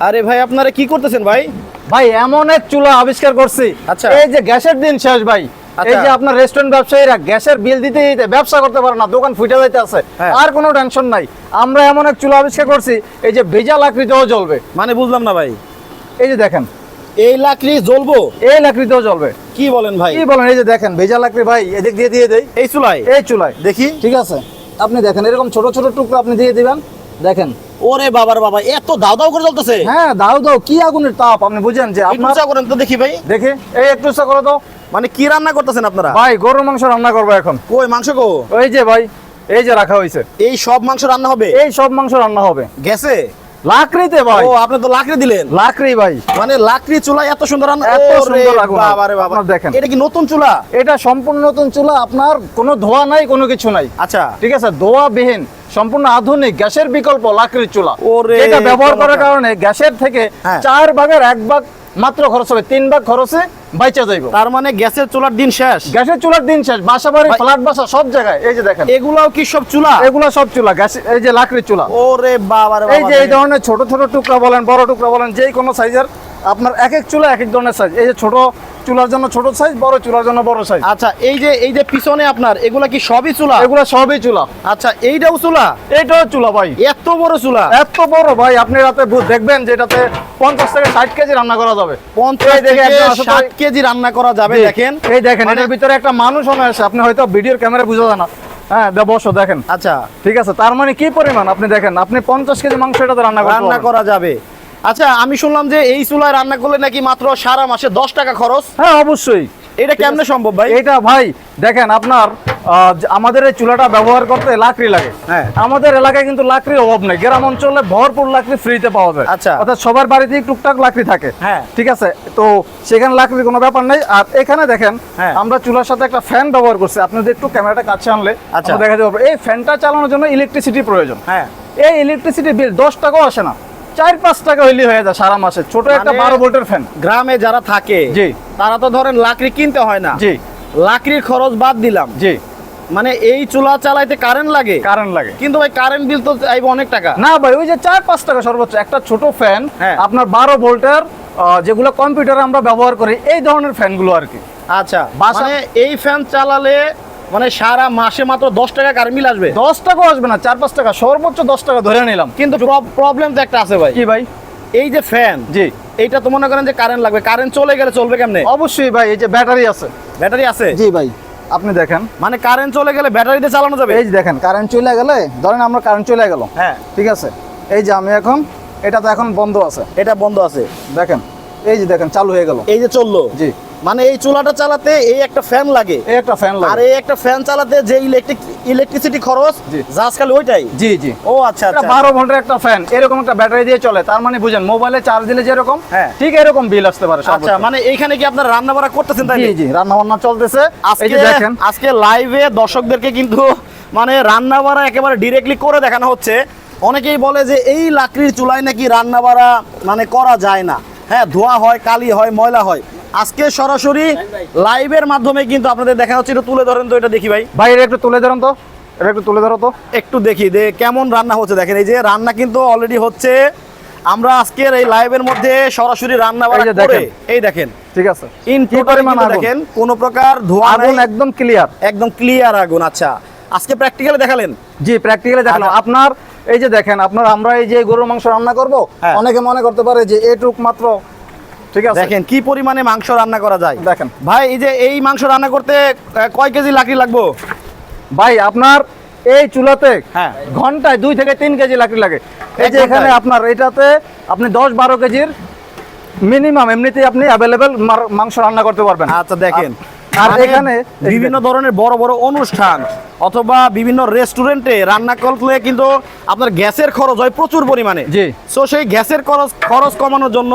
আরে ভাই আপনারা কি করতেছেন ভাই? ভাই এমন এক চুলা আবিষ্কার করছি। আচ্ছা। এই যে গ্যাসের দিন শেষ ভাই। আচ্ছা। এই যে আপনার রেস্টুরেন্ট ব্যবসায়ীরা গ্যাসের বিল দিতে দিতে ব্যবসা করতে পারে না দোকান ফুটে যাইতে আছে। হ্যাঁ। আর কোনো টেনশন নাই। আমরা এমন এক চুলা আবিষ্কার করছি এই যে ভেজা লাকড়িতেও জ্বলবে। মানে বুঝলাম না ভাই। এই যে দেখেন। এই লাকড়ি জ্বলবো? এই লাকড়িতেও জ্বলবে। কি বলেন ভাই? কি বলেন? এই যে দেখেন ভেজা লাকড়ি ভাই এদিক দিয়ে দিয়ে দেই। এই চুলাই এই চুলায়। দেখি। ঠিক আছে। আপনি দেখেন এরকম ছোট ছোট টুকরো আপনি দিয়ে দিবেন। দেখেন। ওরে বাবার বাবা এত দাও দাও করে চলতেছে। হ্যাঁ দাও দাও কি আগুনের তাপ আপনি বুঝেন যে আপনি আপনার করেন তো দেখি ভাই। দেখে এই একটু চা করে দাও। মানে কি রান্না করতেছেন আপনারা? ভাই গরুর মাংস রান্না করব এখন। কই মাংস কো? ওই যে ভাই এই যে রাখা হয়েছে এই সব মাংস রান্না হবে? এই সব মাংস রান্না হবে। গ্যাসে লাকড়িতে ভাই। ও আপনি তো লাকড়ি দিলেন। লাকড়ি ভাই। মানে লাকড়ি চুলা এত সুন্দর এত সুন্দর আগুন। বাবা। দেখেন। এটা কি নতুন চুলা? এটা সম্পূর্ণ নতুন চুলা আপনার কোনো ধোয়া নাই কোনো কিছু নাই। আচ্ছা। ঠিক আছে ধোয়া বিহীন সম্পূর্ণ আধুনিক গ্যাসের বিকল্প লাকড়ির চুলা। ওরে এটা ব্যবহার করার কারণে গ্যাসের থেকে হ্যাঁ। চার ভাগের এক ভাগ মাত্র খরচ হবে তিন ভাগ খরচে বাইচা যাইবো। তার মানে গ্যাসের চুলার দিন শেষ। গ্যাসের চুলার দিন শেষ বাসা বাড়ি ফ্ল্যাট বাসা সব জায়গায় এই যে দেখেন। এগুলাও কি সব চুলা? এগুলা সব চুলা গ্যাস এই যে লাকড়ির চুলা। ওরে বাবা রে এই বাবা যে এই ধরনের ছোট ছোট টুকরা বলেন বড় টুকরা বলেন যে কোনো সাইজের আপনার এক এক চুলা এক এক ধরনের সাইজ এই যে ছোট চুলার জন্য ছোট সাইজ বড় চুলার জন্য বড় সাইজ আচ্ছা এই যে এই যে পিছনে আপনার এগুলা কি সবই চুলা? এগুলো সবই চুলা। আচ্ছা এইটাও চুলা? এইটাও চুলা ভাই। এত বড় চুলা? এত বড় ভাই আপনি রাতে দেখবেন যে এটাতে পঞ্চাশ থেকে ষাট কেজি রান্না করা যাবে। পঞ্চাশ থেকে ষাট কেজি রান্না করা যাবে দেখেন। এই দেখেন মানে- এটার ভিতরে একটা মানুষ আছে আপনি হয়তো ভিডিওর ক্যামেরা বুঝা যায় না। হ্যাঁ বসো দেখেন। আচ্ছা। ঠিক আছে তার মানে কি পরিমাণ? আপনি দেখেন আপনি পঞ্চাশ কেজি মাংস এটাতে রান্না করা যাবে। আচ্ছা আমি শুনলাম যে এই চুলায় রান্না করলে নাকি মাত্র সারা মাসে দশ টাকা খরচ? হ্যাঁ অবশ্যই। এটা কেমনে সম্ভব ভাই? এটা ভাই দেখেন আপনার আমাদের এই চুলাটা ব্যবহার করতে লাকড়ি লাগে। হ্যাঁ। আমাদের এলাকায় কিন্তু লাকড়ির অভাব নেই। গ্রাম অঞ্চলে ভরপুর লাকড়ি ফ্রিতে পাওয়া যায়। আচ্ছা। অর্থাৎ সবার বাড়িতেই টুকটাক লাকড়ি থাকে। হ্যাঁ। ঠিক আছে? তো সেখানে লাকড়ির কোনো ব্যাপার নেই। আর এখানে দেখেন হ্যাঁ। আমরা চুলার সাথে একটা ফ্যান ব্যবহার করছি। আপনাদের একটু ক্যামেরাটা কাছে আনলে আচ্ছা। দেখা যাবে। এই ফ্যানটা চালানোর জন্য ইলেকট্রিসিটি প্রয়োজন। হ্যাঁ। এই ইলেকট্রিসিটি বিল দশ টাকাও আসে না। চার পাঁচ টাকা হইলে হয়ে যায় সারা মাসে। ছোট একটা মানে- বারো ভোল্টের ফ্যান গ্রামে যারা থাকে জি। তারা তো ধরেন লাকড়ি কিনতে হয় না। জি। লাকড়ির খরচ বাদ দিলাম। জি। মানে এই চুলা চালাইতে কারেন্ট লাগে? কারেন্ট লাগে। কিন্তু ভাই কারেন্ট বিল তো চাইব অনেক টাকা। না ভাই ওই যে চার পাঁচ টাকা সর্বোচ্চ একটা ছোট ফ্যান হ্যাঁ। আপনার বারো ভোল্টের যেগুলো কম্পিউটারে আমরা ব্যবহার করি এই ধরনের ফ্যানগুলো আর কি। আচ্ছা বাসা- মানে এই ফ্যান চালালে মানে সারা মাসে মাত্র দশ টাকা কারেন্ট বিল আসবে। দশ টাকাও আসবে না চার পাঁচ টাকা সর্বোচ্চ দশ টাকা ধরে নিলাম। কিন্তু প্রবলেম তো একটা আছে ভাই। কি ভাই? এই যে ফ্যান জি। এইটা তো মনে করেন যে কারেন্ট লাগবে। কারেন্ট চলে গেলে চলবে কেমনে? অবশ্যই ভাই এই যে ব্যাটারি আছে। ব্যাটারি আছে? জি ভাই আপনি দেখেন। মানে কারেন্ট চলে গেলে ব্যাটারিতে চালানো যাবে? এই যে দেখেন কারেন্ট চলে গেলে ধরেন আমরা কারেন্ট চলে গেল। হ্যাঁ। ঠিক আছে? এই যে আমি এখন এটা তো এখন বন্ধ আছে। এটা বন্ধ আছে। দেখেন এই যে দেখেন চালু হয়ে গেল। এই যে চলল? জি। মানে এই চুলাটা চালাতে এই একটা ফ্যান লাগে। এই একটা ফ্যান লাগে। আর এই একটা ফ্যান চালাতে যে ইলেকট্রিক ইলেকট্রিসিটি খরচ জি। জাস্ট খালি ওইটাই। জি জি। ও আচ্ছা আচ্ছা। বারো ভোল্টের একটা ফ্যান এরকম একটা ব্যাটারি দিয়ে চলে তার মানে বুঝেন মোবাইলে চার্জ দিলে যেরকম হ্যাঁ। ঠিক এরকম বিল আসতে পারে আচ্ছা মানে এইখানে কি আপনারা রান্না বাড়া করতেছেন তাই জি জি রান্না বান্না চলতেছে। আজকে দেখেন। আজকে লাইভে দর্শকদেরকে কিন্তু মানে রান্না বাড়া একেবারে ডিরেক্টলি করে দেখানো হচ্ছে। অনেকেই বলে যে এই লাকড়ির চুলায় নাকি রান্না বাড়া মানে করা যায় না। হ্যাঁ ধোয়া হয় কালি হয় ময়লা হয়। আজকে সরাসরি লাইভের মাধ্যমে কিন্তু আপনাদের দেখা হচ্ছে। একটু তুলে ধরেন তো এটা দেখি ভাই। ভাই এটা একটু তুলে ধরেন তো। এটা একটু তুলে ধরো তো। একটু দেখি যে কেমন রান্না হচ্ছে। দেখেন এই যে রান্না কিন্তু অলরেডি হচ্ছে। আমরা আজকের এই লাইভের মধ্যে সরাসরি রান্না বাড়া করে এই দেখেন। ঠিক আছে। ইন পরিমাণ? দেখেন কোনো প্রকার ধোঁয়া আগুন একদম ক্লিয়ার একদম ক্লিয়ার আগুন আচ্ছা। আজকে প্র্যাকটিক্যালি দেখালেন? জি প্র্যাকটিক্যালি দেখালাম। আচ্ছা। আপনার এই যে দেখেন আপনার আমরা এই যে গরুর মাংস রান্না করব হ্যাঁ। অনেকে মনে করতে পারে যে এটুক মাত্র ঠিক আছে। দেখেন কি পরিমাণে মাংস রান্না করা যায়। দেখেন। ভাই এই যে এই মাংস রান্না করতে কয় কেজি লাকড়ি লাগবো? ভাই আপনার এই চুলাতে হ্যাঁ। ঘন্টায় দুই থেকে তিন কেজি লাকড়ি লাগে। এই যে এখানে আপনার এটাতে আপনি দশ বারো কেজির মিনিমাম এমনিতেই আপনি অ্যাভেলেবেল মাংস রান্না করতে পারবেন। আচ্ছা দেখেন। আর মানে এখানে বিভিন্ন ধরনের বড় বড় অনুষ্ঠান অথবা বিভিন্ন রেস্টুরেন্টে রান্না করলে কিন্তু আপনার গ্যাসের খরচ হয় প্রচুর পরিমাণে। জি। সো সেই গ্যাসের খরচ খরচ কমানোর জন্য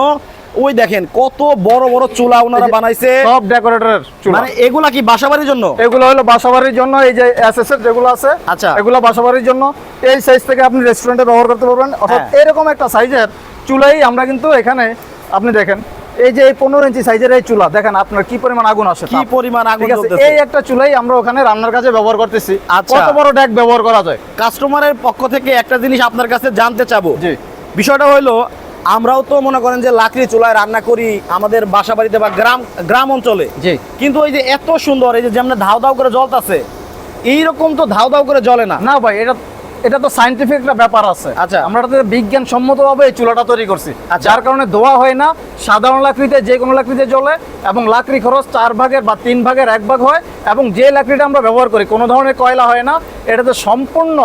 ওই দেখেন কত বড় বড় চুলা ওনারা বানাইছে। সব ডেকোরেটরের চুলা। মানে এগুলা কি বাসাবাড়ির জন্য? এগুলো হলো বাসাবাড়ির জন্য এই যে এসএস এর যেগুলো আছে আচ্ছা। এগুলো বাসাবাড়ির জন্য। এই সাইজ থেকে আপনি রেস্টুরেন্টে ব্যবহার করতে পারবেন। অর্থাৎ হ্যাঁ। এরকম একটা সাইজের চুলাই আমরা কিন্তু এখানে আপনি দেখেন এই যে এই পনেরো ইঞ্চি সাইজের এই চুলা দেখেন আপনার কি পরিমাণ আগুন আসে কি পরিমাণ আগুন আছে এই একটা চুলাই আমরা ওখানে রান্নার কাজে ব্যবহার করতেছি। আচ্ছা। কত বড় ডেক ব্যবহার করা যায়? কাস্টমারের পক্ষ থেকে একটা জিনিস আপনার কাছে জানতে চাবো। জি। বিষয়টা হলো আমরাও তো মনে করেন যে লাকড়ি চুলায় রান্না করি আমাদের বাসা বাড়িতে বা গ্রাম গ্রাম অঞ্চলে। জি। কিন্তু ওই যে এত সুন্দর এই যে যেমন ধাও ধাও করে জল জ্বলতাছে এইরকম তো ধাও ধাও করে জ্বলে না। না ভাই এটা এটা তো সাইন্টিফিক একটা ব্যাপার আছে। আচ্ছা। আমরা বিজ্ঞান সম্মতভাবে এই চুলাটা তৈরি করছি। আচ্ছা। যার কারণে ধোয়া হয় না সাধারণ লাকড়িতে যে কোনো লাকড়িতে জ্বলে এবং লাকড়ি খরচ চার ভাগের বা তিন ভাগের এক ভাগ হয় এবং যে লাকড়িটা আমরা ব্যবহার করি কোনো ধরনের কয়লা হয় না এটাতে সম্পূর্ণ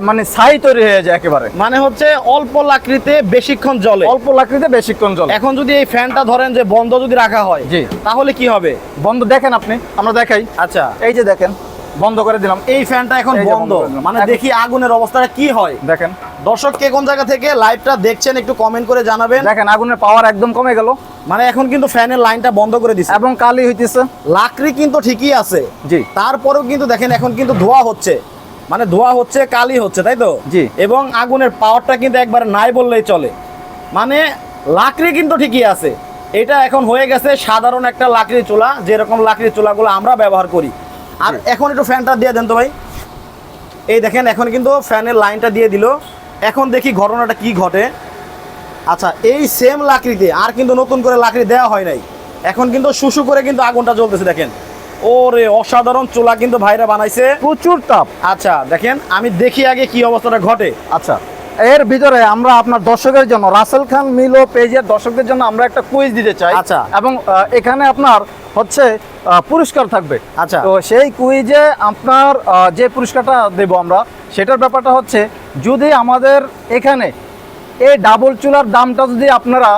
মানে ছাই তৈরি হয়ে যায় একেবারে। মানে হচ্ছে অল্প লাকড়িতে বেশিক্ষণ জ্বলে। অল্প লাকড়িতে বেশিক্ষণ জ্বলে। এখন যদি এই ফ্যানটা ধরেন যে বন্ধ যদি রাখা হয় জি। তাহলে কি হবে? বন্ধ দেখেন আপনি আমরা দেখাই। আচ্ছা। এই যে দেখেন বন্ধ করে দিলাম। এই ফ্যানটা এখন বন্ধ। মানে দেখি আগুনের অবস্থাটা কি হয়। দেখেন। দর্শক কে কোন জায়গা থেকে লাইভটা দেখছেন একটু কমেন্ট করে জানাবেন। দেখেন আগুনের পাওয়ার একদম কমে গেল। মানে এখন কিন্তু ফ্যানের লাইনটা বন্ধ করে দিছে। এবং কালি হইতেছে। লাকড়ি কিন্তু ঠিকই আছে। জি। তারপরেও কিন্তু দেখেন এখন কিন্তু ধোয়া হচ্ছে। মানে ধোয়া হচ্ছে কালি হচ্ছে তাই তো? জি। এবং আগুনের পাওয়ারটা কিন্তু একবার নাই বললেই চলে। মানে লাকড়ি কিন্তু ঠিকই আছে। এটা এখন হয়ে গেছে সাধারণ একটা লাকড়ি চুলা যেরকম লাকড়ি চুলাগুলো আমরা ব্যবহার করি। আর এখন একটু ফ্যানটা দিয়ে দেন তো ভাই। এই দেখেন এখন কিন্তু ফ্যানের লাইনটা দিয়ে দিল। এখন দেখি ঘটনাটা কি ঘটে। আচ্ছা এই সেম লাকড়িতে আর কিন্তু নতুন করে লাকড়ি দেওয়া হয় নাই। এখন কিন্তু শুশু করে কিন্তু আগুনটা জ্বলতেছে দেখেন। ওরে অসাধারণ চুলা কিন্তু ভাইরা বানাইছে। প্রচুর তাপ। আচ্ছা দেখেন আমি দেখি আগে কি অবস্থাটা ঘটে। আচ্ছা এর ভিতরে আমরা আপনার দর্শকের জন্য রাসেল খান মিলো পেজের দর্শকদের জন্য আমরা একটা কুইজ দিতে চাই। আচ্ছা। এবং এখানে আপনার হচ্ছে পুরস্কার থাকবে। আচ্ছা। তো সেই কুইজে আপনার যে পুরস্কারটা দেব আমরা সেটার ব্যাপারটা হচ্ছে যদি আমাদের এখানে এই ডাবল চুলার দামটা যদি আপনারা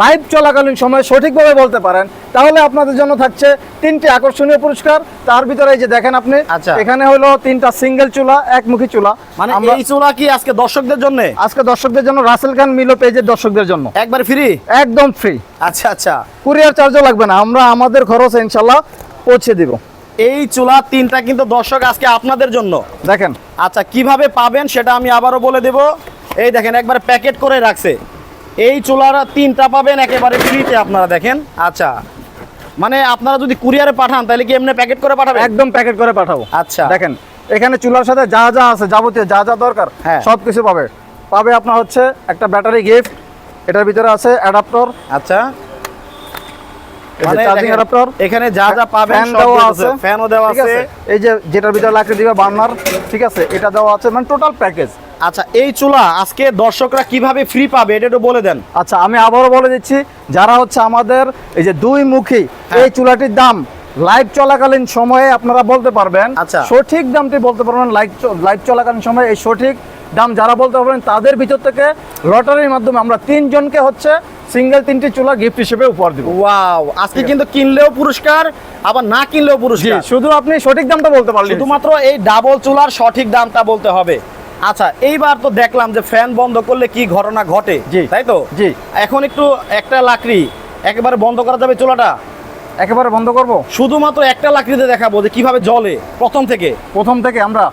লাইভ চলাকালীন সময় সঠিকভাবে বলতে পারেন। তাহলে আপনাদের জন্য থাকছে তিনটি আকর্ষণীয় পুরস্কার। তার ভিতরে এই যে দেখেন আপনি আচ্ছা। এখানে হলো তিনটা সিঙ্গেল চুলা একমুখী চুলা। মানে এই চুলা কি আজকে দর্শকদের জন্য? আজকে দর্শকদের জন্য রাসেল খান মিলো পেজের দর্শকদের জন্য। একবার ফ্রি? একদম ফ্রি। আচ্ছা আচ্ছা। কুরিয়ার চার্জও লাগবে না আমরা আমাদের খরচ ইনশাল্লাহ পৌঁছে দিব। এই চুলা তিনটা কিন্তু দর্শক আজকে আপনাদের জন্য। দেখেন। আচ্ছা কীভাবে পাবেন সেটা আমি আবারও বলে দেব। এই দেখেন একবার প্যাকেট করে রাখছে। এই চুলারা তিনটা পাবেন একেবারে ফ্রিতে আপনারা দেখেন। আচ্ছা মানে আপনারা যদি কুরিয়ারে পাঠান তাহলে কি এমনি প্যাকেট করে পাঠাবেন? একদম প্যাকেট করে পাঠাবো। আচ্ছা। দেখেন এখানে চুলার সাথে যা যা আছে যাবতীয় যা যা দরকার হ্যাঁ। সব কিছু পাবে। পাবে আপনার হচ্ছে একটা ব্যাটারি গিফট এটার ভিতরে আছে অ্যাডাপ্টর আচ্ছা। চার্জিং অ্যাডাপ্টর এখানে যা যা পাবেন সব আছে। ফ্যানও দেওয়া আছে। এই যে যেটার ভিতরে দিবে বার্নার ঠিক আছে? এটা দেওয়া আছে মানে টোটাল প্যাকেজ আচ্ছা এই চুলা আজকে দর্শকরা কীভাবে ফ্রি পাবে এটা একটু বলে দেন। আচ্ছা আমি আবারও বলে দিচ্ছি যারা হচ্ছে আমাদের এই যে দুই মুখী হ্যাঁ। এই চুলাটির দাম লাইভ চলাকালীন সময়ে আপনারা বলতে পারবেন। আচ্ছা। সঠিক দামটি বলতে পারবেন লাইভ লাইভ চলাকালীন সময়ে এই সঠিক দাম যারা বলতে পারবেন তাদের ভিতর থেকে লটারির মাধ্যমে আমরা তিনজনকে হচ্ছে সিঙ্গেল তিনটি চুলা গিফট হিসেবে উপহার দিব। ওয়াও আজকে কিন্তু কিনলেও পুরস্কার আবার না কিনলেও পুরস্কার। শুধু আপনি সঠিক দামটা বলতে পারলেন। শুধুমাত্র এই ডাবল চুলার সঠিক দামটা বলতে হবে। আচ্ছা এইবার তো দেখলাম যে ফ্যান বন্ধ করলে কি ঘটনা ঘটে জি। তাই তো? জি। এখন একটু একটা লাকড়ি একেবারে বন্ধ করা যাবে চুলাটা? একেবারে বন্ধ করব? শুধুমাত্র একটা লাকড়িতে দেখাবো যে কীভাবে জ্বলে প্রথম থেকে। প্রথম থেকে আমরা।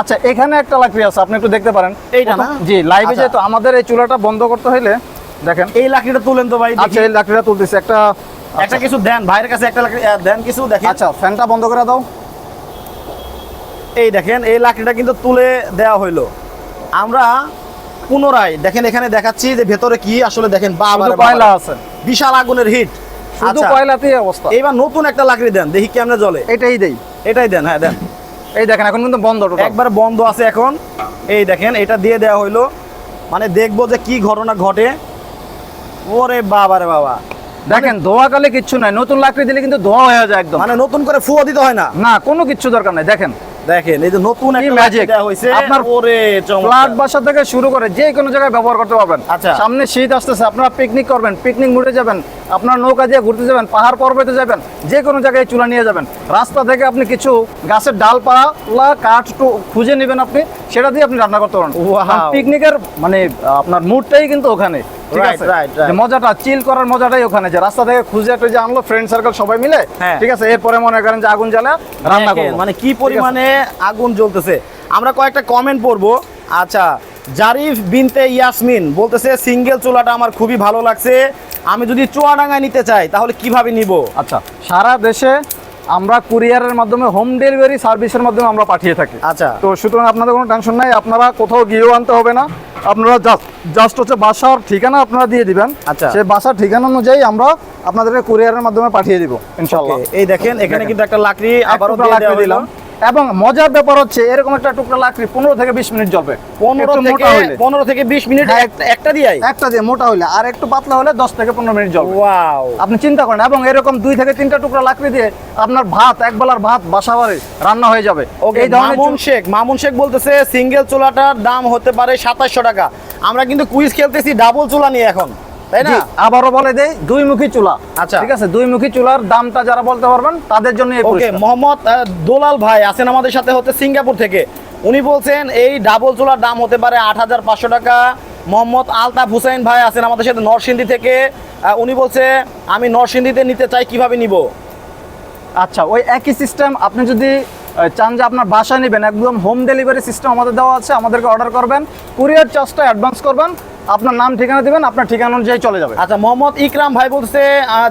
আচ্ছা এখানে একটা লাকড়ি আছে আপনি একটু দেখতে পারেন। এইটা না? জি লাইভে আচ্ছা। যেহেতু আমাদের এই চুলাটা বন্ধ করতে হইলে দেখেন। এই লাকড়িটা তুলেন তো ভাই আচ্ছা এই লাকড়িটা তুলতেছে। একটা একটা কিছু দেন ভাইয়ের কাছে একটা লাকড়ি দেন কিছু দেখেন আচ্ছা ফ্যানটা বন্ধ করে দাও। এই দেখেন এই লাকড়িটা কিন্তু তুলে দেওয়া হইল। আমরা পুনরায় দেখেন এখানে দেখাচ্ছি যে ভেতরে কি আসলে দেখেন বাবা কয়লা আছে? বিশাল আগুনের হিট। শুধু আচ্ছা। কয়লাতেই অবস্থা। এইবার নতুন একটা লাকড়ি দেন দেখি কেমনে জ্বলে। এটাই দেই। এটাই দেন হ্যাঁ দেন। এই দেখেন এখন কিন্তু বন্ধ একবার বন্ধ আছে এখন। এই দেখেন এটা দিয়ে দেওয়া হইল। মানে দেখব যে কি ঘটনা ঘটে। ওরে বাবা রে বাবা। দেখেন ধোয়া কালে কিচ্ছু নাই নতুন লাকড়ি দিলে কিন্তু ধোয়া হয়ে যায় একদম। মানে নতুন করে ফুয়া দিতে হয় না? না কোনো কিচ্ছু দরকার নাই দেখেন। দেখেন এই যে নতুন একটা magic? magic আপনার ওরে ফ্ল্যাট বাসা থেকে শুরু করে যে কোনো জায়গায় ব্যবহার করতে পারবেন। আচ্ছা। সামনে শীত আসতেছে আপনারা পিকনিক করবেন পিকনিক মুড়ে যাবেন আপনার নৌকা দিয়ে ঘুরতে যাবেন পাহাড় পর্বতে যাবেন যে কোনো জায়গায় চুলা নিয়ে যাবেন। রাস্তা থেকে আপনি কিছু গাছের ডালপালা কাঠ খুঁজে নেবেন আপনি সেটা দিয়ে আপনি রান্না করতে পারেন পিকনিকের মানে আপনার মুডটাই কিন্তু ওখানে। ঠিক আছে? right, right. যে মজাটা চিল করার মজাটাই ওখানে যে রাস্তা থেকে খুঁজে একটা আনলো ফ্রেন্ড সার্কেল সবাই মিলে হ্যাঁ। ঠিক আছে? এরপরে মনে করেন যে আগুন জ্বালা রান্না করব। মানে কি পরিমাণে আগুন জ্বলতেছে। আমরা কয়েকটা কমেন্ট পড়ব। আচ্ছা জারিফ বিনতে ইয়াসমিন বলতেছে সিঙ্গেল চুলাটা আমার খুবই ভালো লাগছে। আমি যদি চুয়াডাঙ্গায় নিতে চাই তাহলে কীভাবে নিব? আচ্ছা সারা দেশে আমরা কুরিয়ারের মাধ্যমে হোম ডেলিভারি সার্ভিসের মাধ্যমে আমরা পাঠিয়ে থাকি। আচ্ছা। তো সুতরাং আপনাদের কোনো টেনশন নাই আপনারা কোথাও গিয়েও আনতে হবে না। আপনারা জাস্ট হচ্ছে বাসার ঠিকানা আপনারা দিয়ে দিবেন। আচ্ছা। সেই বাসার ঠিকানা অনুযায়ী আমরা আপনাদেরকে কুরিয়ারের মাধ্যমে পাঠিয়ে দিব ইনশাল্লাহ এই দেখেন এখানে কিন্তু একটা লাকড়ি আবারও দিয়ে দিলাম। এবং মজার ব্যাপার হচ্ছে এরকম একটা টুকরা লাকড়ি পনেরো থেকে বিশ মিনিট জ্বলবে। পনেরো থেকে পনেরো থেকে বিশ মিনিট হ্যাঁ। একটা দিয়াই। একটা দিয়ে মোটা হইলে আর একটু পাতলা হলে দশ থেকে পনেরো মিনিট জ্বলবে। ওয়াও। আপনি চিন্তা করেন এবং এরকম দুই থেকে তিনটা টুকরা লাকড়ি দিয়ে আপনার ভাত এক বেলার ভাত বাসা রান্না হয়ে যাবে। ওকে এই মামুন শেখ মামুন শেখ বলতেছে সিঙ্গেল চুলাটার দাম হতে পারে সাতাশশো টাকা। আমরা কিন্তু কুইজ খেলতেছি ডাবল চুলা নিয়ে এখন। তাই না? আবারও বলে দেই দুই মুখী চুলা। আচ্ছা। ঠিক আছে? দুই মুখী চুলার দামটা যারা বলতে পারবেন তাদের জন্য ওকে মোহাম্মদ দোলাল ভাই আছেন আমাদের সাথে হচ্ছে সিঙ্গাপুর থেকে। উনি বলছেন এই ডাবল চুলার দাম হতে পারে আট হাজার পাঁচশো টাকা। মোহাম্মদ আলতাফ হুসাইন ভাই আছেন আমাদের সাথে নরসিংদী থেকে। উনি বলছে আমি নরসিংদীতে নিতে চাই কীভাবে নিব? আচ্ছা ওই একই সিস্টেম আপনি যদি চান যে আপনার বাসায় নেবেন একদম হোম ডেলিভারি সিস্টেম আমাদের দেওয়া আছে আমাদেরকে অর্ডার করবেন। কুরিয়ার চার্জটা অ্যাডভান্স করবেন। আপনার নাম ঠিকানা দিবেন, আপনার ঠিকানা অনুযায়ী চলে যাবে। আচ্ছা মোহাম্মদ ইকরাম ভাই বলছে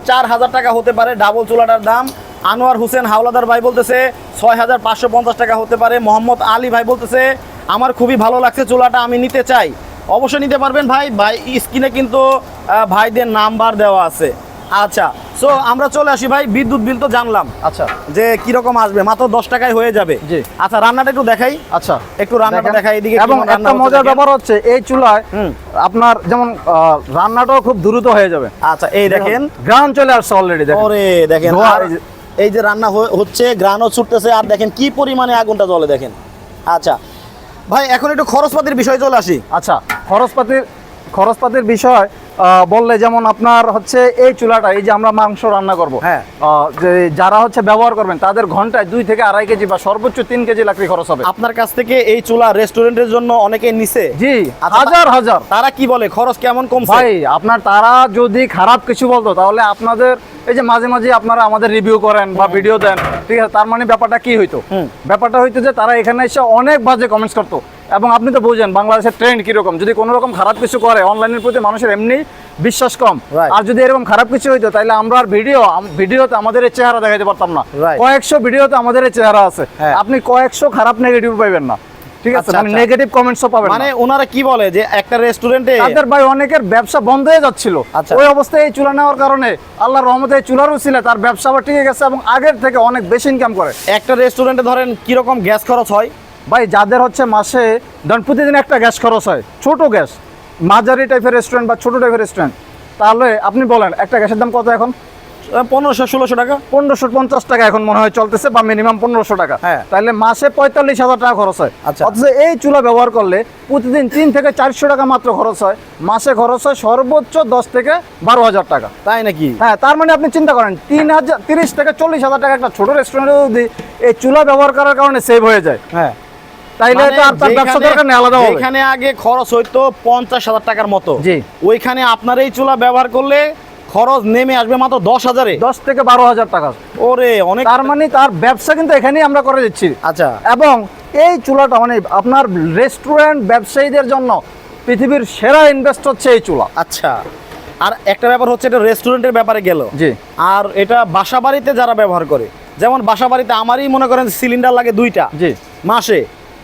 চার হাজার টাকা হতে পারে ডাবল চুলাটার দাম। আনোয়ার হোসেন হাওলাদার ভাই বলতেছে, ছয় হাজার পাঁচশো পঞ্চাশ টাকা হতে পারে। মোহাম্মদ আলী ভাই বলতেছে, আমার খুবই ভালো লাগছে চুলাটা, আমি নিতে চাই। অবশ্যই নিতে পারবেন ভাই। ভাই, স্ক্রিনে কিন্তু ভাইদের নাম্বার দেওয়া আছে। আচ্ছা সো আমরা চলে আসি ভাই বিদ্যুৎ বিল তো জানলাম। আচ্ছা। যে কীরকম আসবে মাত্র দশ টাকায় হয়ে যাবে। জি। আচ্ছা রান্নাটা একটু দেখাই। আচ্ছা। একটু রান্নাটা দেখাই এদিকে এবং একটা মজার ব্যাপার হচ্ছে এই চুলায় আপনার যেমন রান্নাটাও খুব দ্রুত হয়ে যাবে। আচ্ছা এই দেখেন। গ্রাম চলে আসছে অলরেডি দেখেন। ওরে দেখেন এই যে- রান্না হচ্ছে গ্রানও ছুটতেছে আর দেখেন কি পরিমাণে আগুনটা জ্বলে দেখেন। আচ্ছা ভাই এখন একটু খরচপাতির বিষয়ে চলে আসি। আচ্ছা খরচপাতির খরচপাতির বিষয় বললে যেমন আপনার হচ্ছে এই চুলাটা এই যে আমরা মাংস রান্না করব হ্যাঁ। যে যারা হচ্ছে ব্যবহার করবেন তাদের ঘন্টায় দুই থেকে আড়াই কেজি বা সর্বোচ্চ তিন কেজি লাকড়ি খরচ হবে। আপনার কাছ থেকে এই চুলা রেস্টুরেন্টের জন্য অনেকে নিছে? জি আচ্ছা, হাজার হাজার। তারা কি বলে? খরচ কেমন কম ভাই আপনার তারা যদি খারাপ কিছু বলতো তাহলে আপনাদের এই যে মাঝে মাঝে আপনারা আমাদের রিভিউ করেন বা ভিডিও দেন ঠিক আছে তার মানে ব্যাপারটা কি হইতো? হুম। ব্যাপারটা হইতো যে তারা এখানে এসে অনেক বাজে কমেন্টস করতো। এবং আপনি তো বুঝেন বাংলাদেশের ট্রেন্ড কীরকম। যদি কোনো রকম খারাপ কিছু করে অনলাইনের প্রতি মানুষের এমনি বিশ্বাস কম। আর যদি এরকম খারাপ কিছু হইতো তাহলে আমরা আর ভিডিও ভিডিওতে আমাদের চেহারা দেখাতে পারতাম না। কয়েকশো ভিডিওতে আমাদের চেহারা আছে। হ্যাঁ। আপনি কয়েকশো খারাপ নেগেটিভ পাইবেন না। ঠিক আছে? আচ্ছা, মানে আচ্ছা। নেগেটিভ কমেন্টসও পাবেন মানে ওনারা কি বলে যে একটা রেস্টুরেন্টে তাদের ভাই অনেকের ব্যবসা বন্ধ হয়ে যাচ্ছিল। আচ্ছা। ওই অবস্থায় এই চুলা নেওয়ার কারণে আল্লাহর রহমতে এই চুলারও ছিল তার ব্যবসা আবার টিকে গেছে এবং আগের থেকে অনেক বেশি ইনকাম করে। একটা রেস্টুরেন্টে ধরেন কীরকম গ্যাস খরচ হয়? ভাই যাদের হচ্ছে মাসে ধরেন প্রতিদিন একটা গ্যাস খরচ হয় ছোট গ্যাস মাঝারি টাইপের রেস্টুরেন্ট বা ছোট টাইপের রেস্টুরেন্ট তাহলে আপনি বলেন একটা গ্যাসের দাম কত এখন? পনেরোশো ষোলোশো টাকা। পনেরোশো পঞ্চাশ টাকা এখন মনে হয় চলতেছে বা মিনিমাম পনেরোশো টাকা। হ্যাঁ। তাহলে মাসে পঁয়তাল্লিশ হাজার টাকা খরচ হয়। আচ্ছা। অথচ এই চুলা ব্যবহার করলে প্রতিদিন তিন থেকে চারশো টাকা মাত্র খরচ হয়। মাসে খরচ হয় সর্বোচ্চ দশ থেকে বারো হাজার টাকা। তাই নাকি? হ্যাঁ তার মানে আপনি চিন্তা করেন তিন হাজার তিরিশ থেকে চল্লিশ হাজার টাকা একটা ছোট রেস্টুরেন্টে যদি এই চুলা ব্যবহার করার কারণে সেভ হয়ে যায় হ্যাঁ। তাইলে মানে তো আর তার ব্যবসা দরকার নেই আলাদা হবে। যেখানে আগে খরচ হইতো পঞ্চাশ হাজার টাকার মতো। জি। ওইখানে আপনার এই চুলা ব্যবহার করলে খরচ নেমে আসবে মাত্র দশ হাজারে। দশ থেকে বারো হাজার টাকা। ওরে অনেক তার মানে তার ব্যবসা কিন্তু এখানেই আমরা করে দিচ্ছি। আচ্ছা। এবং এই চুলাটা মানে আপনার রেস্টুরেন্ট ব্যবসায়ীদের জন্য পৃথিবীর সেরা ইনভেস্ট হচ্ছে এই চুলা। আচ্ছা। আর একটা ব্যাপার হচ্ছে এটা রেস্টুরেন্টের ব্যাপারে গেল। জি। আর এটা বাসা বাড়িতে যারা ব্যবহার করে যেমন বাসা বাড়িতে আমারই মনে করেন সিলিন্ডার লাগে দুইটা। জি। মাসে।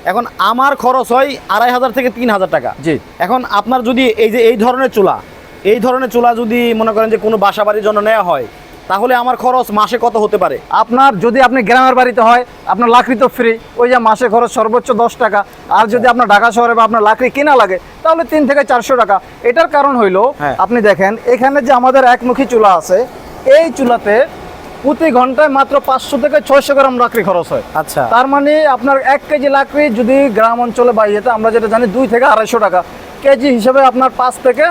এখন আমার খরচ হয় আড়াই হাজার থেকে তিন হাজার টাকা। জি। এখন আপনার যদি এই যে এই ধরনের চুলা এই ধরনের চুলা যদি মনে করেন যে কোনো বাসা বাড়ির জন্য নেওয়া হয় তাহলে আমার খরচ মাসে কত হতে পারে? আপনার যদি আপনি গ্রামের বাড়িতে হয় আপনার লাকড়ি তো ফ্রি ওই যে মাসে খরচ সর্বোচ্চ দশ টাকা। আর যদি আপনার ঢাকা শহরে বা আপনার লাকড়ি কেনা লাগে তাহলে তিন থেকে চারশো টাকা। এটার কারণ হইল হ্যাঁ। আপনি দেখেন এখানে যে আমাদের একমুখী চুলা আছে এই চুলাতে প্রতি ঘন্টায় মাত্র পাঁচশো থেকে ছয়শো গ্রাম লাকড়ি খরচ হয়। আচ্ছা। তার মানে আপনার এক কেজি লাকড়ি যদি গ্রাম অঞ্চলে বা ইয়েতে আমরা যেটা জানি দুই থেকে আড়াইশো টাকা। কেজি হিসেবে আপনার পাঁচ থেকে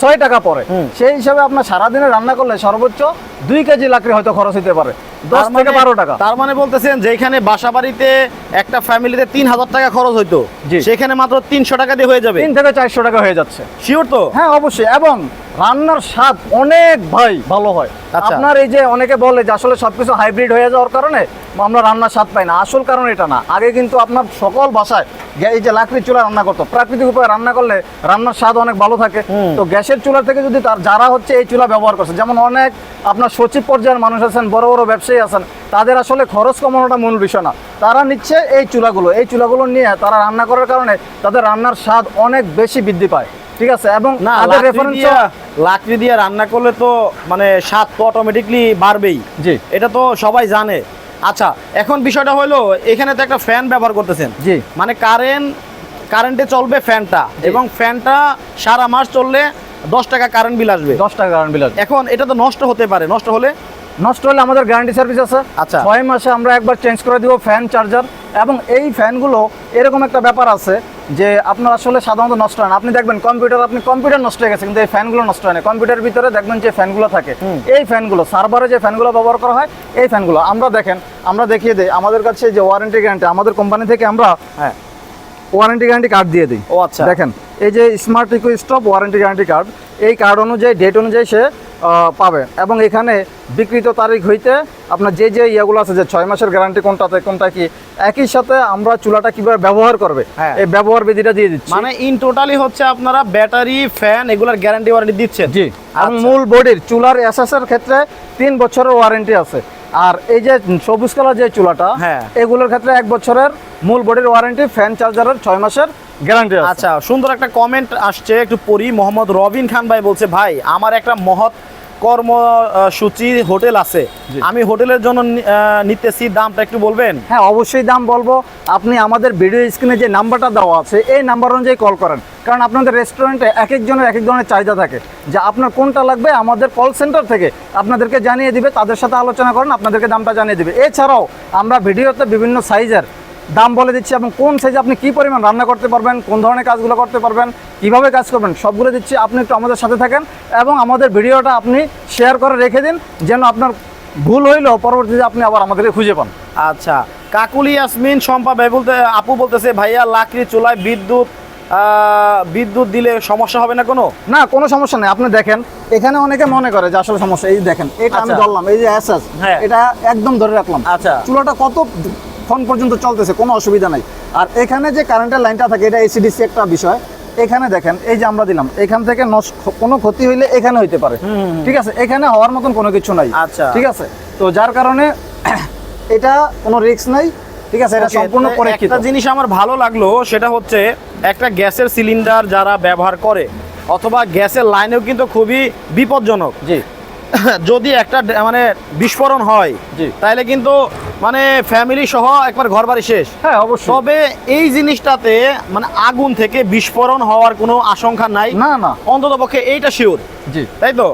ছয় টাকা পড়ে। সেই হিসাবে আপনার সারাদিনে রান্না করলে সর্বোচ্চ দুই কেজি লাকড়ি হয়তো খরচ হতে পারে। দশ থেকে মানে- বারো টাকা। তার মানে বলতেছেন যেখানে বাসা বাড়িতে একটা ফ্যামিলিতে তিন হাজার টাকা খরচ হইতো। সেখানে মাত্র তিনশো টাকা দিয়ে হয়ে যাবে। তিন থেকে চারশো টাকা হয়ে যাচ্ছে। শিওর তো? হ্যাঁ অবশ্যই। এবং রান্নার স্বাদ অনেক ভাই ভালো হয়। আচ্ছা। আপনার এই যে অনেকে বলে যে আসলে সবকিছু হাইব্রিড হয়ে যাওয়ার কারণে আমরা রান্নার স্বাদ পাই না। আসল কারণ এটা না। আগে কিন্তু আপনার সকল বাসায় এই যে লাকড়ির চুলা রান্না করতো প্রাকৃতিক উপায়ে রান্না করলে রান্নার স্বাদ অনেক ভালো থাকে। তো গ্যাসের চুলা থেকে যদি তার যারা হচ্ছে এই চুলা ব্যবহার করছে যেমন অনেক আপনার সচিব পর্যায়ের মানুষ আছেন বড় বড় ব্যবসায়ী আছেন তাদের আসলে খরচ কমানোটা মূল বিষয় না। তারা নিচ্ছে এই চুলাগুলো এই চুলাগুলো নিয়ে তারা রান্না করার কারণে তাদের রান্নার স্বাদ অনেক বেশি বৃদ্ধি পায়। ঠিক আছে? এবং না তাদের দিয়ে লাকড়ি দিয়ে রান্না করলে তো মানে স্বাদ তো অটোমেটিকলি বাড়বেই। জি। এটা তো সবাই জানে। আচ্ছা এখন বিষয়টা হলো এখানে তো একটা ফ্যান ব্যবহার করতেছেন। জি। মানে কারেন্ট কারেন্টে চলবে ফ্যানটা এবং ফ্যানটা সারা মাস চললে দশ টাকা কারেন্ট বিল আসবে। দশ টাকা কারেন্ট বিল এখন এটা তো নষ্ট হতে পারে নষ্ট হলে? নষ্ট হলে আমাদের গ্যারান্টি সার্ভিস আছে। আচ্ছা। ছয় মাসে আমরা একবার চেঞ্জ করে দিব ফ্যান চার্জার এবং এই ফ্যানগুলো এরকম একটা ব্যাপার আছে যে আপনার আসলে সাধারণত নষ্ট হয় না। আপনি দেখবেন কম্পিউটার আপনি কম্পিউটার নষ্ট হয়ে গেছে কিন্তু এই ফ্যানগুলো নষ্ট হয় না। কম্পিউটারের ভিতরে দেখবেন যে ফ্যানগুলো থাকে। এই ফ্যানগুলো সার্ভারে যে ফ্যানগুলো ব্যবহার করা হয় এই ফ্যানগুলো আমরা দেখেন আমরা দেখিয়ে দিই আমাদের কাছে যে ওয়ারেন্টি গ্যারান্টি আমাদের কোম্পানি থেকে আমরা হ্যাঁ। ওয়ারেন্টি গ্যারান্টি কার্ড দিয়ে দিই। ও আচ্ছা। দেখেন এই যে smart eco stop warranty guarantee card এই কার্ড অনুযায়ী ডেট অনুযায়ী সে আহ, পাবে। এবং এখানে বিকৃত তারিখ হইতে আপনার যে যে ইয়েগুলো আছে যে ছয় মাসের গ্যারান্টি কোনটাতে কোনটা কি একই সাথে আমরা চুলাটা কীভাবে ব্যবহার করবে হ্যাঁ। এই ব্যবহার বিধিটা দিয়ে দিচ্ছি। মানে ইন টোটালি হচ্ছে আপনারা ব্যাটারি ফ্যান এগুলার গ্যারান্টি ওয়ারেন্টি দিচ্ছেন। জি। এবং আচ্ছা। মূল বডির চুলার এসএসের ক্ষেত্রে তিন বছরের ওয়ারেন্টি আছে। আর এই যে সবুজ কালার যে চুলাটা হ্যাঁ। এগুলোর ক্ষেত্রে এক বছরের মূল বডির ওয়ারেন্টি ফ্যান চার্জারের ছয় মাসের গ্যারান্টি আচ্ছা সুন্দর একটা কমেন্ট আসছে একটু পড়ি। মোহাম্মদ রবিন খান ভাই বলছে ভাই আমার একটা মহৎ কর্মসূচি হোটেল আছে। আমি হোটেলের জন্য নিতেছি দামটা একটু বলবেন? হ্যাঁ অবশ্যই দাম বলব। আপনি আমাদের ভিডিও স্ক্রিনে যে নাম্বারটা দেওয়া আছে এই নাম্বার অনুযায়ী কল করেন। কারণ আপনাদের রেস্টুরেন্টে এক একজনের এক এক ধরনের চাহিদা থাকে। যে আপনার কোনটা লাগবে আমাদের কল সেন্টার থেকে আপনাদেরকে জানিয়ে দিবে তাদের সাথে আলোচনা করেন আপনাদেরকে দামটা জানিয়ে দিবে। এছাড়াও আমরা ভিডিওতে বিভিন্ন সাইজের দাম বলে দিচ্ছি এবং কোন সাইজে আপনি কি পরিমাণ রান্না করতে পারবেন কোন ধরনের কাজগুলো করতে পারবেন কীভাবে কাজ করবেন সবগুলো দিচ্ছি আপনি একটু আমাদের সাথে থাকেন এবং আমাদের ভিডিওটা আপনি শেয়ার করে রেখে দিন যেন আপনার ভুল হইলেও পরবর্তীতে আপনি আবার আমাদেরকে খুঁজে পান আচ্ছা কাকুলি ইয়াসমিন শম্পা ভাই বলতে আপু বলতেছে ভাইয়া লাকড়ি চুলায় বিদ্যুৎ বিদ্যুৎ দিলে সমস্যা হবে না কোনো না কোনো সমস্যা নেই আপনি দেখেন এখানে অনেকে মনে করে যে আসলে সমস্যা এই দেখেন এটা আমি আচ্ছা। ধরলাম এই যে এসএস হ্যাঁ। এটা একদম ধরে রাখলাম আচ্ছা। চুলাটা কত ক্ষণ পর্যন্ত চলতেছে কোনো অসুবিধা নাই। আর এখানে যে কারেন্টের লাইনটা থাকে এটা এসিডিসি একটা বিষয়। এখানে দেখেন এই যে আমরা দিলাম এখান থেকে কোনো ক্ষতি হইলে এখানে হইতে পারে। ঠিক আছে? এখানে হওয়ার মতন কোনো কিছু নাই। আচ্ছা। ঠিক আছে? তো যার কারণে এটা কোনো রিস্ক নাই। ঠিক আছে? এটা সম্পূর্ণ পরীক্ষিত। একটা জিনিস আমার ভালো লাগল সেটা হচ্ছে একটা গ্যাসের সিলিন্ডার যারা ব্যবহার করে অথবা গ্যাসের লাইনেও কিন্তু খুবই বিপজ্জনক। জি। যদি একটা মানে বিস্ফোরণ হয়। তাহলে কিন্তু মানে ফ্যামিলি সহ একবার ঘর বাড়ি শেষ। হ্যাঁ অবশ্যই। তবে এই জিনিসটাতে মানে আগুন থেকে বিস্ফোরণ হওয়ার কোনো আশঙ্কা নাই। না না। অন্তত পক্ষে এইটা শিওর জি। তাই তো?